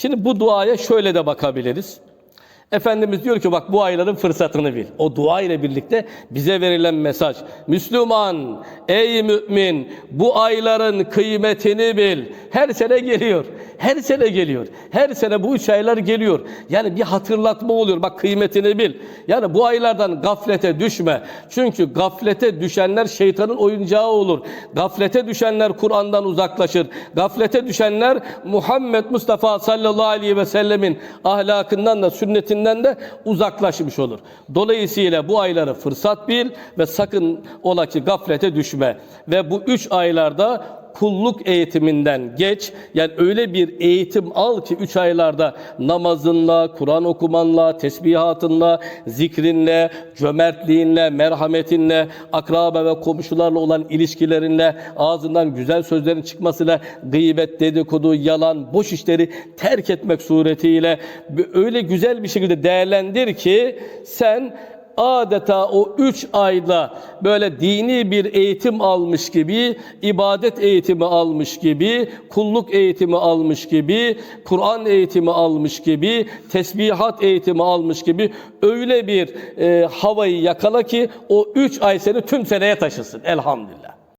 Şimdi bu duaya şöyle de bakabiliriz. Efendimiz diyor ki bak bu ayların fırsatını bil. O dua ile birlikte bize verilen mesaj. Müslüman, ey mümin bu ayların kıymetini bil. Her sene geliyor. Her sene geliyor. Her sene bu üç aylar geliyor. Yani bir hatırlatma oluyor. Bak kıymetini bil. Yani bu aylardan gaflete düşme. Çünkü gaflete düşenler şeytanın oyuncağı olur. Gaflete düşenler Kur'an'dan uzaklaşır. Gaflete düşenler Muhammed Mustafa sallallahu aleyhi ve sellemin ahlakından da sünnetinden de uzaklaşmış olur. Dolayısıyla bu ayları fırsat bil ve sakın ola ki gaflete düşme. Ve bu üç aylarda kulluk eğitiminden geç. Yani öyle bir eğitim al ki üç aylarda namazınla, Kur'an okumanla, tesbihatınla, zikrinle, cömertliğinle, merhametinle, akraba ve komşularla olan ilişkilerinle, ağzından güzel sözlerin çıkmasıyla gıybet, dedikodu, yalan, boş işleri terk etmek suretiyle öyle güzel bir şekilde değerlendir ki sen adeta o üç ayda böyle dini bir eğitim almış gibi, ibadet eğitimi almış gibi, kulluk eğitimi almış gibi, Kur'an eğitimi almış gibi, tesbihat eğitimi almış gibi öyle bir e, havayı yakala ki o üç ay seni tüm seneye taşısın elhamdülillah.